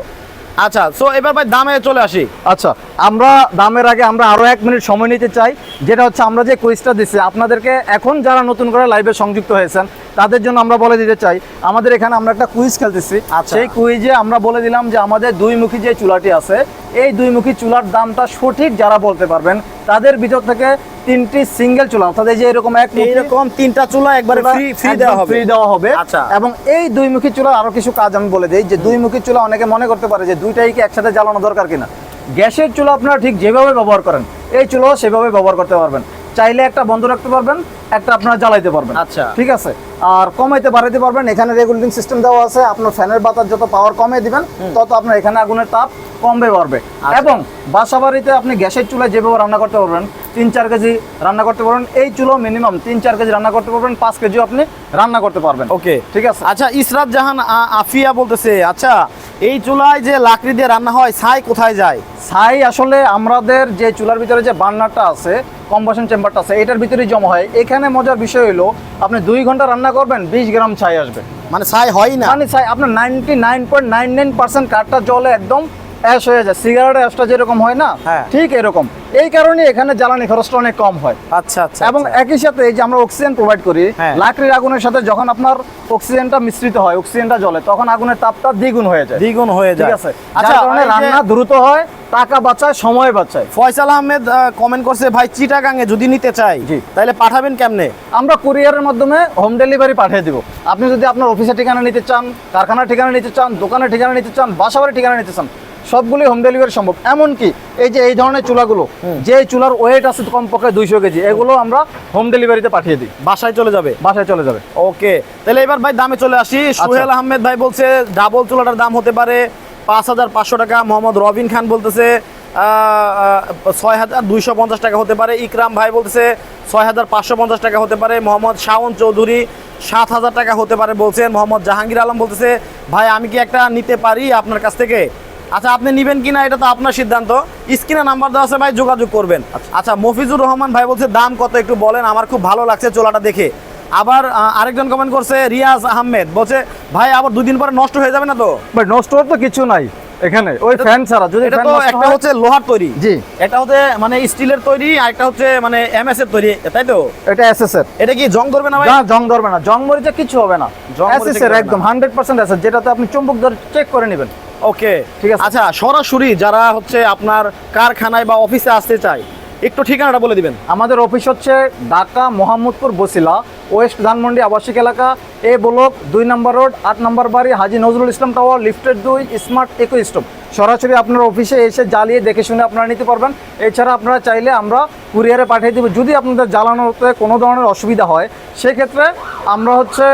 আচ্ছা সো এবার ভাই দামে চলে আসি। আচ্ছা আমরা দামের আগে আমরা আরও এক মিনিট সময় নিতে চাই। যেটা হচ্ছে আমরা যে কুইজটা দিচ্ছি আপনাদেরকে এখন যারা নতুন করে লাইভে সংযুক্ত হয়েছেন তাদের জন্য আমরা বলে দিতে চাই আমাদের এখানে আমরা একটা কুইজ খেলতেছি। আচ্ছা। সেই কুইজে আমরা বলে দিলাম যে আমাদের দুই মুখী যে চুলাটি আছে এই দুই মুখী চুলার দামটা সঠিক যারা বলতে পারবেন তাদের ভিতর থেকে তিনটি সিঙ্গেল চুলা অর্থাৎ এই যে এরকম এক মুখী এইরকম তিনটা চুলা একবারে ফ্রি ফ্রি দেওয়া হবে। ফ্রি দেওয়া হবে। আচ্ছা। এবং এই দুই মুখী চুলার আরও কিছু কাজ আমি বলে দিই যে দুই মুখী চুলা অনেকে মনে করতে পারে যে দুইটাই কি একসাথে জ্বালানো দরকার কিনা। গ্যাসের চুলা আপনারা ঠিক যেভাবে ব্যবহার করেন এই চুলাও সেভাবে ব্যবহার করতে পারবেন। চাইলে একটা বন্ধ রাখতে পারবেন একটা আপনারা জ্বালাইতে পারবেন। আচ্ছা। ঠিক আছে? আর কমাইতে বাড়াইতে পারবেন। এখানে রেগুলেটিং সিস্টেম দেওয়া আছে। আপনার ফ্যানের বাতাস যত পাওয়ার কমিয়ে দিবেন তত আপনার এখানে আগুনের তাপ কমবে বাড়বে। আচ্ছা। এবং বাসা বাড়িতে আপনি গ্যাসের চুলায় যেভাবে রান্না করতে পারবেন তিন চার কেজি রান্না করতে পারবেন এই চুলো মিনিমাম তিন চার কেজি রান্না করতে পারবেন পাঁচ কেজিও আপনি রান্না করতে পারবেন। ওকে ঠিক আছে? আচ্ছা ইসরাত জাহান আফিয়া বলতেছে আচ্ছা এই চুলায় যে লাকড়ি দিয়ে রান্না হয় ছাই কোথায় যায়? ছাই আসলে আমাদের যে চুলার ভিতরে যে বার্নারটা আছে কম্বাসন চেম্বারটা আছে এটার ভিতরেই জমা হয়। এখানে মজার বিষয় হলো আপনি দুই ঘণ্টা রান্না করবেন বিশ গ্রাম ছাই আসবে। মানে ছাই হয় না? মানে ছাই আপনার ninety nine point nine nine percent কাঠটা জলে একদম অ্যাশ হয়ে যায়। সিগারেটের অ্যাশটা যেরকম হয় না হ্যাঁ। ঠিক এরকম। এই কারণে এখানে জ্বালানি খরচটা অনেক কম হয়। আচ্ছা আচ্ছা এবং আচ্ছা। একই সাথে এই যে আমরা অক্সিজেন প্রোভাইড করি হ্যাঁ। লাকড়ির আগুনের সাথে যখন আপনার অক্সিজেনটা মিশ্রিত হয় অক্সিজেনটা জ্বলে তখন আগুনের তাপটা দ্বিগুণ হয়ে যায়। দ্বিগুণ হয়ে ঠিক যায়। আছে? আচ্ছা কারণে রান্না দ্রুত হয় টাকা বাঁচায় সময় বাঁচায়। ফয়সাল আহমেদ কমেন্ট করছে ভাই চিটাগাঙে যদি নিতে চাই। তাহলে পাঠাবেন কেমনে? আমরা কুরিয়ারের মাধ্যমে হোম ডেলিভারি পাঠিয়ে দিব। আপনি যদি আপনার অফিসের ঠিকানা নিতে চান কারখানার ঠিকানা নিতে চান দোকানের ঠিকানা নিতে চান বাসাবাড়ির ঠিকানা নিতে চান সবগুলি হোম ডেলিভারি সম্ভব। এমনকি এই যে এই ধরনের চুলাগুলো যে চুলার ওয়েট আছে কমপক্ষে দুইশো কেজি এগুলো আমরা হোম ডেলিভারিতে পাঠিয়ে দিই। বাসায় চলে যাবে? বাসায় চলে যাবে। ওকে তাহলে এবার ভাই দামে চলে আসি। আচ্ছা। সুহেল আহমেদ ভাই বলছে ডাবল চুলাটার দাম হতে পারে পাঁচ হাজার পাঁচশো টাকা মোহাম্মদ রবিন খান বলতেছে ছয় হাজার দুইশো পঞ্চাশ টাকা হতে পারে। ইকরাম ভাই বলতেছে ছয় হাজার পাঁচশো পঞ্চাশ টাকা হতে পারে। মোহাম্মদ শাওন চৌধুরী সাত হাজার টাকা হতে পারে বলছেন। মোহাম্মদ জাহাঙ্গীর আলম বলতেছে ভাই আমি কি একটা নিতে পারি আপনার কাছ থেকে? আচ্ছা আপনি নিবেন কিনা এটা তো আপনার সিদ্ধান্ত। স্ক্রিনে নাম্বার দেওয়া আছে ভাই, যোগাযোগ করবেন। আচ্ছা মফিজুর রহমান ভাই বলছে, দাম কত একটু বলেন, আমার খুব ভালো লাগছে চোলাটা দেখে। আবার আরেকজন কমেন্ট করছে, রিয়াজ আহমেদ, বলছে, ভাই, আবার দুদিন পরে নষ্ট হয়ে যাবে না তো? ভাই, নষ্ট হওয়ার তো কিছু নাই। এখানে ওই ফ্যান ছাড়া যদি এটা তো একটা হচ্ছে লোহার তৈরি। জি। একটা হচ্ছে মানে স্টিলের তৈরি আর একটা হচ্ছে মানে এমএস এর তৈরি তাই তো? এটা এসএস এর। এটা কি জং ধরবে না ভাই? না জং ধরবে না। জং মরিচে কিছু হবে না। এসএস এর একদম হান্ড্রেড পার্সেন্ট এসএস যেটাতে আপনি চুম্বক ধরে চেক করে নেবেন। ওকে ঠিক আছে। আচ্ছা সরাসরি যারা হচ্ছে আপনার কারখানায় বা অফিসে আসতে চায় একটু ঠিকানাটা বলে দিবেন। আমাদের অফিস হচ্ছে ঢাকা মোহাম্মদপুর বসিলা ওয়েস্ট ধানমন্ডি আবাসিক এলাকা, এ ব্লক দুই নম্বর রোড, আট নম্বর বাড়ি হাজি নজরুল ইসলাম টাওয়ার লিফটেড দুই, স্মার্ট ইকো স্টপ। সরাসরি আপনার অফিসে এসে জ্বালিয়ে দেখে শুনে আপনারা নিতে পারবেন। এছাড়া আপনারা চাইলে আমরা কুরিয়ারে পাঠিয়ে দেবো। যদি আপনাদের জ্বালানোতে কোনো ধরনের অসুবিধা হয় সেক্ষেত্রে আমরা হচ্ছে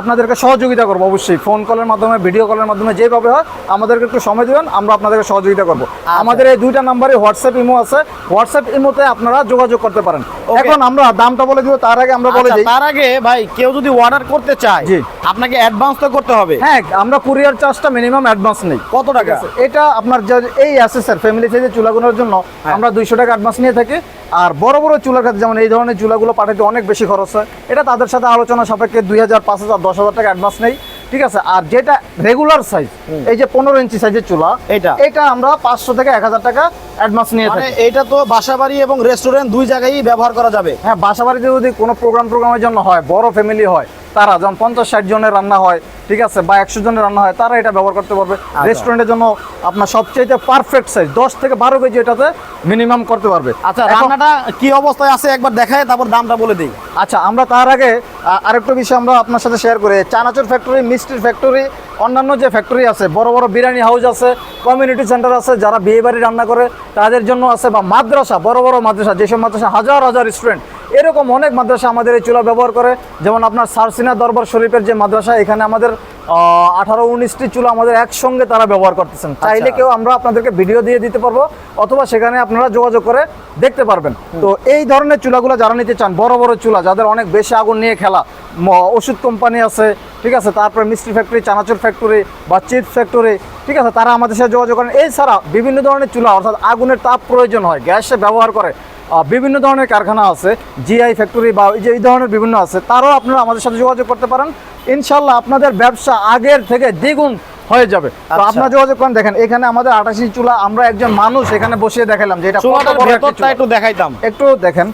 আপনাদেরকে সহযোগিতা করব অবশ্যই। ফোন কলের মাধ্যমে ভিডিও কলের মাধ্যমে যেভাবে হয় আমাদেরকে একটু সময় দেবেন আমরা আপনাদেরকে সহযোগিতা করব। আমাদের এই দুইটা নাম্বারে হোয়াটসঅ্যাপ ইমো আছে। হোয়াটসঅ্যাপ ইমোতে আপনারা যোগাযোগ করতে পারেন। এখন আমরা দামটা বলে দিব তার আগে আমরা বলে আচ্ছা, দিই। তার আগে ভাই কেউ যদি অর্ডার করতে চায়। আপনাকে অ্যাডভান্স তো করতে হবে। হ্যাঁ আমরা কুরিয়ার চার্জটা মিনিমাম অ্যাডভান্স নেই। কত টাকা? এটা আপনার যে এই স্যার ফ্যামিলি সাইজের চুলাগুলোর জন্য হ্যাঁ। আমরা দুইশো টাকা অ্যাডভান্স নিয়ে থাকি। আর বড় বড় চুলার কাছে যেমন এই ধরনের চুলাগুলো পাঠাতে অনেক বেশি খরচ হয়। এটা তাদের সাথে আলোচনা সাপেক্ষে দুই হাজার পাঁচ হাজার দশ হাজার টাকা অ্যাডভান্স নেই। ঠিক আছে? আর যেটা রেগুলার সাইজ এই যে পনেরো ইঞ্চি সাইজের চুলা এইটা? এটা আমরা পাঁচশো থেকে এক হাজার টাকা অ্যাডভান্স নিয়ে মানে থাকি। এটা তো বাসাবাড়ি এবং রেস্টুরেন্ট দুই জায়গায় ব্যবহার করা যাবে। হ্যাঁ বাসা বাড়িতে যদি কোনো প্রোগ্রাম প্রোগ্রামের জন্য হয় বড় ফ্যামিলি হয় তারা যেমন পঞ্চাশ ষাট জনের রান্না হয় ঠিক আছে বা একশো জনের রান্না হয় তারা এটা ব্যবহার করতে পারবে। আচ্ছা। রেস্টুরেন্টের জন্য আপনার সবচেয়ে পারফেক্ট সাইজ দশ থেকে বারো কেজি এটাতে মিনিমাম করতে পারবে। আচ্ছা রান্নাটা কি অবস্থায় আছে একবার দেখায় তারপর দামটা বলে দিই। আচ্ছা আমরা তার আগে আরেকটা বিষয় আমরা আপনার সাথে শেয়ার করি। চানাচুর ফ্যাক্টরি মিষ্টির ফ্যাক্টরি অন্যান্য যে ফ্যাক্টরি আছে বড় বড় বিরিয়ানি হাউস আছে কমিউনিটি সেন্টার আছে যারা বিয়ে বাড়ি রান্না করে তাদের জন্য আছে বা মাদ্রাসা বড় বড় মাদ্রাসা যেসব মাদ্রাসা হাজার হাজার স্টুডেন্ট এরকম অনেক মাদ্রাসা আমাদের এই চুলা ব্যবহার করে। যেমন আপনার সারসিনা দরবার শরীফের যে মাদ্রাসা এখানে আমাদের আঠারো উনিশটি চুলা আমাদের একসঙ্গে তারা ব্যবহার করতেছেন। চাইলে কেউ আমরা আপনাদেরকে ভিডিও দিয়ে দিতে পারব অথবা সেখানে আপনারা যোগাযোগ করে দেখতে পারবেন। তো এই ধরনের চুলাগুলো যারা নিতে চান বড় বড় চুলা যাদের অনেক বেশি আগুন নিয়ে খেলা ওষুধ কোম্পানি আছে ঠিক আছে? তারপরে মিষ্টি ফ্যাক্টরি চানাচুর ফ্যাক্টরি বা চিপস ফ্যাক্টরি ঠিক আছে? তারা আমাদের সাথে যোগাযোগ করেন। এছাড়া বিভিন্ন ধরনের চুলা অর্থাৎ আগুনের তাপ প্রয়োজন হয় গ্যাসে ব্যবহার করে। বিভিন্ন ধরনের কারখানা আছে জিআই ফ্যাক্টরি বা এই যে এই ধরনের বিভিন্ন আছে তারাও আপনারা আমাদের সাথে যোগাযোগ করতে পারেন। ইনশাল্লাহ আপনাদের ব্যবসা আগের থেকে দ্বিগুণ হয়ে যাবে। তো আচ্ছা। আপনারা যোগাযোগ করেন। দেখেন এখানে আমাদের আটাশি চুলা আমরা একজন মানুষ এখানে বসিয়ে দেখালাম যে এটা একটু দেখাইতাম। একটু দেখেন।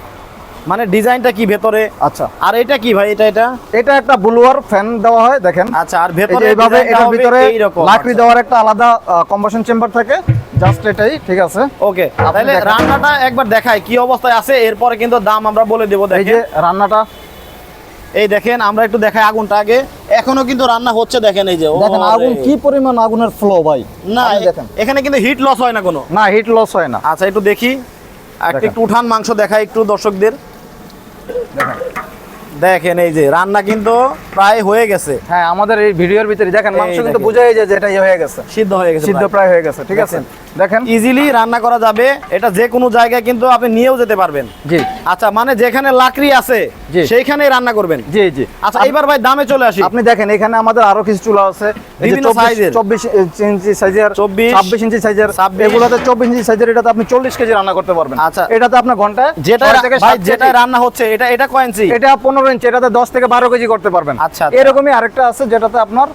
মানে ডিজাইনটা কি ভেতরে? আচ্ছা। আর এটা কি ভাই এটা এটা? এটা একটা ব্লুয়ার ফ্যান দেওয়া হয় দেখেন। আচ্ছা আর ভেতরে এইভাবে এটার ভিতরে লাকড়ি আচ্ছা। দেওয়ার একটা আলাদা কম্বাসন চেম্বার থাকে জাস্ট এটাই ঠিক আছে? ওকে তাহলে রান্নাটা একবার দেখাই কি অবস্থায় আছে এরপরে কিন্তু দাম আমরা বলে দেবো এই যে রান্নাটা। এই দেখেন আমরা একটু দেখাই আগুনটা আগে। এখনও কিন্তু রান্না হচ্ছে দেখেন এই যে দেখেন আগুন কি পরিমাণ আগুনের ফ্লো ভাই? না দেখেন। এখানে কিন্তু হিট লস হয় না কোনো। না হিট লস হয় না। আচ্ছা একটু দেখি। আর একটু উঠান মাংস দেখাই একটু দর্শকদের। দেখেন। এই যে রান্না কিন্তু প্রায় হয়ে গেছে। হ্যাঁ আমাদের এই ভিডিওর ভিতরে দেখেন মাংস কিন্তু বুঝাই যায় যে এটা ইয়ে হয়ে গেছে। সিদ্ধ হয়ে গেছে সিদ্ধ প্রায়। হয়ে গেছে ঠিক আছে? দেখেন। ইজিলি রান্না করা যাবে। এটা যে কোনো জায়গায় কিন্তু আপনি নিয়েও যেতে পারবেন। জি। আচ্ছা মানে যেখানে লাকড়ি আছে। সেইখানেই রান্না করবেন। জি জি। আচ্ছা এবার ভাই দামে চলে আসি। আপনি দেখেন এখানে আমাদের আরও কিছু চুলা আছে। এই যে বিভিন্ন 24 সাইজের। 24 ইঞ্চি সাইজের 24 26 ইঞ্চি সাইজের এগুলোতে 24 ইঞ্চি সাইজের এটাতে আপনি 40 কেজি রান্না করতে পারবেন। আচ্ছা। এটাতে আপনার ঘন্টায় যেটা রান্না হচ্ছে এটা এটা কয় ইঞ্চি? এটা 15 ইঞ্চি এটাতে 10 থেকে 12 কেজি করতে পারবেন। আচ্ছা, আচ্ছা। এরকমই আরেকটা আছে যেটাতে আপনার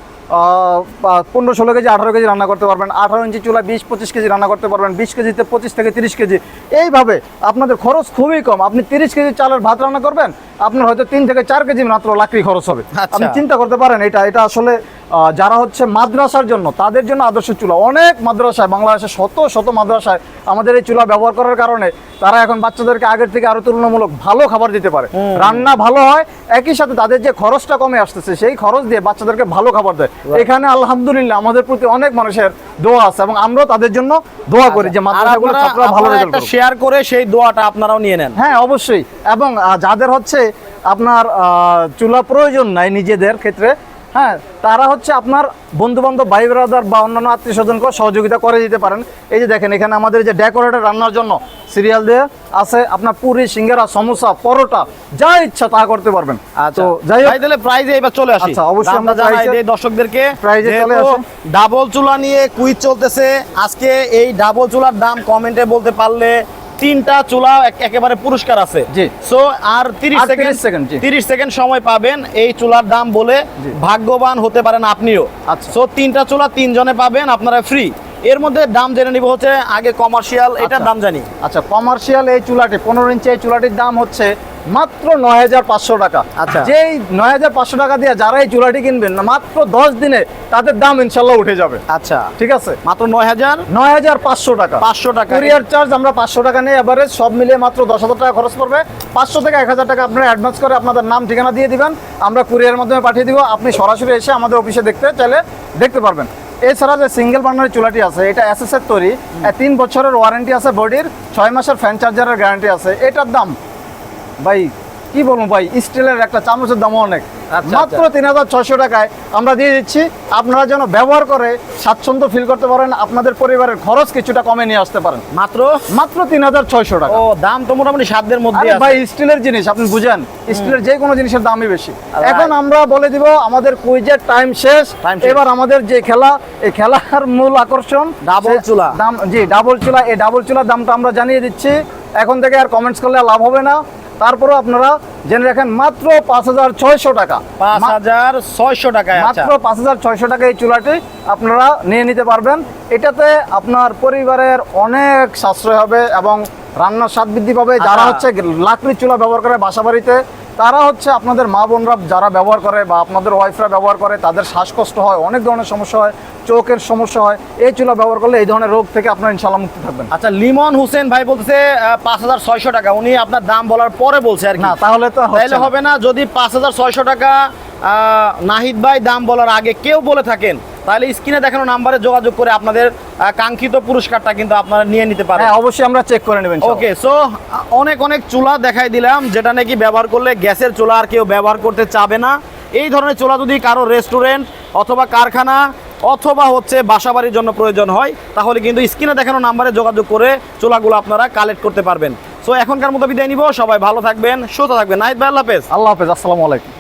পনেরো ষোলো কেজি আঠারো কেজি রান্না করতে পারবেন। আঠারো ইঞ্চি চুলা বিশ পঁচিশ কেজি রান্না করতে পারবেন। বিশ কেজিতে পঁচিশ থেকে তিরিশ কেজি। এইভাবে আপনাদের খরচ খুবই কম। আপনি তিরিশ কেজি চালের ভাত রান্না করবেন আপনার হয়তো তিন থেকে চার কেজি মাত্র লাকড়ি খরচ হবে। আচ্ছা। আপনি চিন্তা করতে পারেন এটা এটা আসলে যারা হচ্ছে মাদ্রাসার জন্য তাদের জন্য আদর্শ চুলা। অনেক মাদ্রাসায় বাংলাদেশে শত শত মাদ্রাসায় আমাদের এই চুলা ব্যবহার করার কারণে তারা এখন বাচ্চাদেরকে আগের থেকে আরও তুলনামূলক ভালো খাবার দিতে পারে। রান্না ভালো হয় একই সাথে তাদের যে খরচটা কমে আসতেছে সেই খরচ দিয়ে বাচ্চাদেরকে ভালো খাবার দেয়। এখানে আলহামদুলিল্লাহ আমাদের প্রতি অনেক মানুষের দোয়া আছে এবং আমরাও তাদের জন্য দোয়া করি যে মাদ্রাসাগুলো ছাত্ররা ভালো রেজাল্ট শেয়ার করে সেই দোয়াটা আপনারাও নিয়ে নেন। হ্যাঁ অবশ্যই। এবং যাদের হচ্ছে আপনার আহ, চুলা প্রয়োজন নাই নিজেদের ক্ষেত্রে হ্যাঁ তারা হচ্ছে আপনার বন্ধু বান্ধব ভাই ব্রাদার বা অন্যান্য আত্মীয় স্বজনকে সহযোগিতা করে দিতে পারেন। এই যে দেখেন এখানে আমাদের যে ডেকোরেটর রান্নার জন্য সিরিয়াল দিয়ে আছে আপনার পুরি সিঙ্গারা সমোসা পরোটা যা ইচ্ছা তা করতে পারবেন। তো যাই হোক। তাহলে প্রাইজে এবার চলে আসি। আচ্ছা, অবশ্যই আমরা জানাই price-এ- দর্শকদেরকে। price-এ চলে আসি। ডাবল চুলা নিয়ে কুইজ চলতেছে আজকে এই ডাবল চুলার দাম কমেন্টে বলতে পারলে তিনটা চুলা একেবারে পুরস্কার আছে। সো আর তিরিশ সেকেন্ড তিরিশ 30 সেকেন্ড সময় পাবেন এই চুলার দাম বলে ভাগ্যবান হতে পারেন আপনিও। আচ্ছা। সো তিনটা চুলা তিনজনে পাবেন আপনারা ফ্রি এর মধ্যে দাম জেনে নিব হচ্ছে আগে কমার্শিয়াল এটার আচ্ছা। দাম জানি। আচ্ছা কমার্শিয়াল এই চুলাটি পনেরো ইঞ্চি এই চুলাটির দাম হচ্ছে মাত্র নয় হাজার পাঁচশো টাকা। আচ্ছা। যেই নয় হাজার পাঁচশো টাকা দিয়ে যারা এই চুলাটি কিনবেন মাত্র দশ দিনে তাদের দাম ইনশাল্লাহ উঠে যাবে। আচ্ছা। ঠিক আছে? মাত্র নয় হাজার? নয় হাজার পাঁচশো টাকা। পাঁচশো টাকা। কুরিয়ার চার্জ আমরা পাঁচশো টাকা নিয়ে এবারে সব মিলিয়ে মাত্র দশ হাজার টাকা খরচ পড়বে। পাঁচশো থেকে এক হাজার টাকা আপনারা অ্যাডভান্স করে আপনাদের নাম ঠিকানা দিয়ে দিবেন। আমরা কুরিয়ারের মাধ্যমে পাঠিয়ে দিব। আপনি সরাসরি এসে আমাদের অফিসে দেখতে চাইলে দেখতে পারবেন। এছাড়া যে সিঙ্গেল বার্নারের চুলাটি আছে, এটা এস এর তৈরি তিন বছরের ওয়ারেন্টি আছে বডির, ছয় মাসের ফ্যান চার্জারের গ্যারান্টি আছে। এটার দাম? ভাই কি বলব ভাই স্টিলের একটা চামচের দামও অনেক। আচ্ছা, মাত্র তিন হাজার ছয়শো টাকায় আমরা দিয়ে দিচ্ছি। আপনারা যেন ব্যবহার করে স্বাচ্ছন্দ্য ফিল করতে পারেন আপনাদের পরিবারের খরচ কিছুটা কমে নিয়ে আসতে পারেন। মাত্র? মাত্র তিন হাজার ছয়শো টাকা। ও দাম তো মোটামুটি সাধ্যের মধ্যে ভাই স্টিলের জিনিস আপনি বুঝেন স্টিলের যে কোনো জিনিসের দামই বেশি। এখন আমরা বলে দিব আমাদের কুইজের টাইম শেষ। এবার আমাদের যে খেলা এই খেলার মূল আকর্ষণ ডাবল চুলা। দাম জি ডাবল চুলা এই ডাবল চুলার দামটা আমরা জানিয়ে দিচ্ছি। এখন থেকে আর কমেন্টস করলে লাভ হবে না। তারপরেও আপনারা জেনে রাখেন মাত্র পাঁচ হাজার ছয়শো টাকা। পাঁচ হাজার ছয়শো টাকায় আচ্ছা। মাত্র পাঁচ হাজার ছয়শো টাকা এই চুলাটি আপনারা নিয়ে নিতে পারবেন। এটাতে আপনার পরিবারের অনেক সাশ্রয় হবে এবং রান্নার স্বাদ বৃদ্ধি পাবে। যারা। হচ্ছে লাকড়ির চুলা ব্যবহার করে বাসা বাড়িতে তারা হচ্ছে আপনাদের মা বোনরা যারা ব্যবহার করে বা আপনাদের ওয়াইফরা ব্যবহার করে তাদের শ্বাসকষ্ট হয় অনেক ধরনের সমস্যা হয় চোখের সমস্যা হয় এই চুলা ব্যবহার করলে এই ধরনের রোগ থেকে আপনার ইনশাল্লাহ মুক্তি থাকবেন। আচ্ছা লিমন হোসেন ভাই বলতেছে পাঁচ হাজার ছয়শো টাকা। উনি আপনার দাম বলার পরে বলছে আর কি। না তাহলে তো না। হবে না যদি পাঁচ হাজার ছয়শো টাকা নাহিদ ভাই দাম বলার আগে কেউ বলে থাকেন তাহলে স্ক্রিনে দেখানো নাম্বারে যোগাযোগ করে আপনাদের কাঙ্ক্ষিত পুরস্কারটা কিন্তু আপনারা নিয়ে নিতে পারেন। হ্যাঁ অবশ্যই আমরা চেক করে নেবেন ওকে সো অনেক অনেক চুলা দেখাই দিলাম যেটা নাকি ব্যবহার করলে গ্যাসের চুলা আর কেউ ব্যবহার করতে চাবে না। এই ধরনের চুলা যদি কারও রেস্টুরেন্ট অথবা কারখানা অথবা হচ্ছে বাসাবাড়ির জন্য প্রয়োজন হয় তাহলে কিন্তু স্ক্রিনে দেখানো নাম্বারে যোগাযোগ করে চুলাগুলো আপনারা কালেক্ট করতে পারবেন। সো এখনকার মতো বিদায় নিব সবাই ভালো থাকবেন সুস্থ থাকবেন। নাইট ভাই আল্লাহ হাফেজ। আল্লাহ হাফেজ আসসালামু আলাইকুম।